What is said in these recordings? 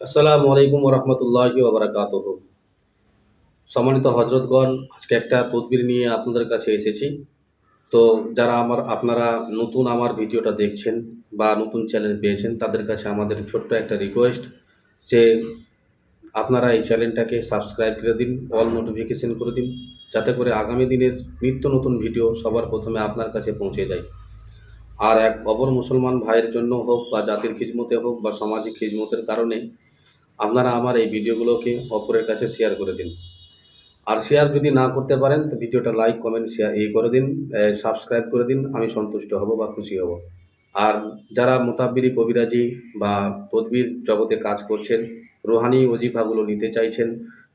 আসসালামু আলাইকুম রহমতুল্লাহি ওবরাকাত সম্মানিত হজরতগণ, আজকে একটা তদবির নিয়ে আপনাদের কাছে এসেছি। তো যারা আমার, আপনারা নতুন আমার ভিডিওটা দেখছেন বা নতুন চ্যানেল পেয়েছেন, তাদের কাছে আমাদের ছোট্ট একটা রিকোয়েস্ট যে আপনারা এই চ্যানেলটাকে সাবস্ক্রাইব করে দিন অল নোটিফিকেশন করে দিন, যাতে করে আগামী দিনের নিত্য নতুন ভিডিও সবার প্রথমে আপনার কাছে পৌঁছে যায়। আর এক অপর মুসলমান ভাইয়ের জন্য হোক বা জাতির খিজমতে হোক বা সামাজিক খিজমতের কারণে আপনারা আমার এই ভিডিওগুলোকে অপরের কাছে শেয়ার করে দিন। আর শেয়ার যদি না করতে পারেন, তো ভিডিওটা লাইক কমেন্ট শেয়ার এই করে দিন সাবস্ক্রাইব করে দিন, আমি সন্তুষ্ট হব বা খুশি হব। আর যারা মোতাব্বিরি, কবিরাজি বা তদবির জগতে কাজ করছেন, রুহানি অজিফাগুলো নিতে চাইছেন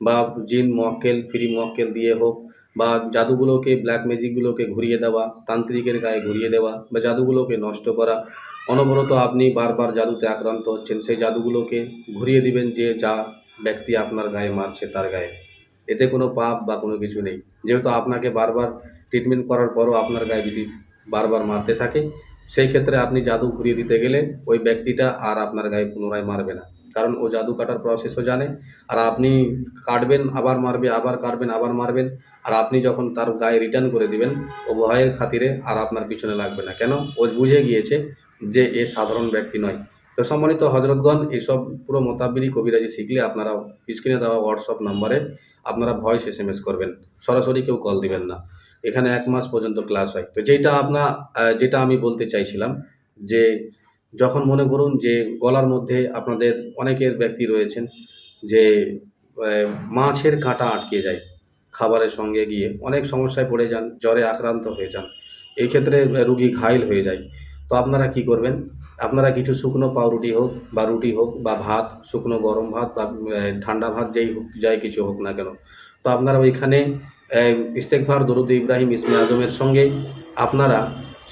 বা জিন মক্কেল, ফ্রি মক্কেল দিয়ে হোক বা জাদুগুলোকে ব্ল্যাক ম্যাজিকগুলোকে ঘুরিয়ে দেওয়া, তান্ত্রিকের গায়ে ঘুরিয়ে দেওয়া বা জাদুগুলোকে নষ্ট করা। অনবরত আপনি বারবার জাদুতে আক্রান্ত হচ্ছেন, সেই জাদুগুলোকে ঘুরিয়ে দিবেন যে যা ব্যক্তি আপনার গায়ে মারছে তার গায়ে। এতে কোনো পাপ বা কোনো কিছু নেই। যেহেতু আপনাকে বারবার ট্রিটমেন্ট করার পরও আপনার গায়ে যদি বারবার মারতে থাকে, সেই ক্ষেত্রে আপনি জাদু ঘুরিয়ে দিতে গেলে ওই ব্যক্তিটা আর আপনার গায়ে পুনরায় মারবে না। কারণ ও জাদু কাটার প্রসেসও জানে। আর আপনি কাটবেন, আবার মারবে, আবার কাটবেন, আবার মারবেন। আর আপনি যখন তার গায়ে রিটার্ন করে দিবেন, ও ভয়ের খাতিরে আর আপনার পিছনে লাগবে না। কেন? ও বুঝে গিয়েছে যে এ সাধারণ ব্যক্তি নয়। তো সম্মানিত হজরতগণ এইসব পুরো মোতাবিরি কবিরাজি শিখলে আপনারা স্ক্রিনে দেওয়া হোয়াটসঅ্যাপ নাম্বারে আপনারা ভয়েস এস এম এস করবেন। সরাসরি কেউ কল দিবেন না। এখানে এক মাস পর্যন্ত ক্লাস হয়। তো যেটা আপনার যেটা আমি বলতে চাইছিলাম যে যখন মনে করুন যে গলার মধ্যে আপনাদের অনেকের ব্যক্তি রয়েছেন যে মাছের কাঁটা আটকে যায় খাবারের সঙ্গে গিয়ে, অনেক সমস্যায় পড়ে যান, জ্বরে আক্রান্ত হয়ে যান এই ক্ষেত্রে রুগী ঘাইল হয়ে যায়। তো আপনারা কি করবেন? আপনারা কিছু শুকনো পাউরুটি হোক বা রুটি হোক বা ভাত, শুকনো গরম ভাত বা ঠান্ডা ভাত যেই হোক, যাই কিছু হোক না কেন। তো আপনারা ওইখানে ইস্তেকভার দরুদ ইব্রাহিম ইসমে আজমের সঙ্গে আপনারা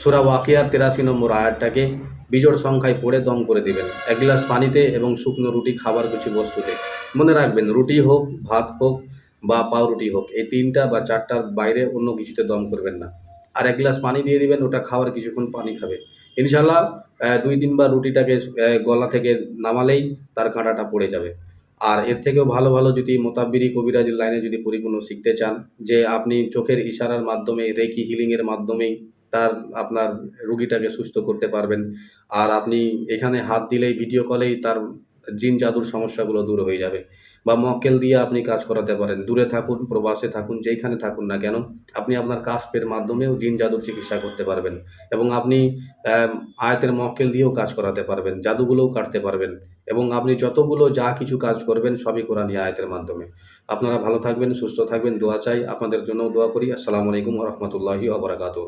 সুরা ওয়াকিয়ার তেরাশি নম্বর আয়াতটাকে বিজোড় সংখ্যায় পড়ে দম করে দিবেন। এক গ্লাস পানিতে এবং শুকনো রুটি, খাবার কিছু বস্তুতে। মনে রাখবেন, রুটি হোক, ভাত হোক বা পাউরুটি হোক, এই তিনটা বা চারটার বাইরে অন্য কিছুতে দম করবেন না। আর এক গ্লাস পানি দিয়ে দিবেন, ওটা খাওয়ার কিছুক্ষণ পানি খাবে। ইনশাল্লাহ দুই তিনবার রুটিটাকে গলা থেকে নামালেই তার কাঁটাটা পড়ে যাবে। আর এর থেকেও ভালো ভালো যদি মোতাব্বিরি কবিরাজির লাইনে যদি পরিপূর্ণ শিখতে চান, যে আপনি চোখের ইশারার মাধ্যমে, রেকি হিলিংয়ের মাধ্যমেই তার আপনার রুগীটাকে সুস্থ করতে পারবেন। আর আপনি এখানে হাত দিলেই ভিডিও কলেই তার জিন জাদুর সমস্যাগুলো দূর হয়ে যাবে বা মক্কেল দিয়ে আপনি কাজ করাতে পারেন। দূরে থাকুন, প্রবাসে থাকুন, যেইখানে থাকুন না কেন, আপনি আপনার কাস্পের মাধ্যমেও জিন জাদুর চিকিৎসা করতে পারবেন এবং আপনি আয়াতের মক্কেল দিয়েও কাজ করাতে পারবেন, জাদুগুলোও কাটতে পারবেন এবং আপনি যতগুলো যা কিছু কাজ করবেন সবই কোরআনী আয়াতের মাধ্যমে। আপনারা ভালো থাকবেন, সুস্থ থাকবেন, দোয়া চাই, আপনাদের জন্যও দোয়া করি। আসসালামু আলাইকুম রহমতুল্লাহি আবরাকাতুহ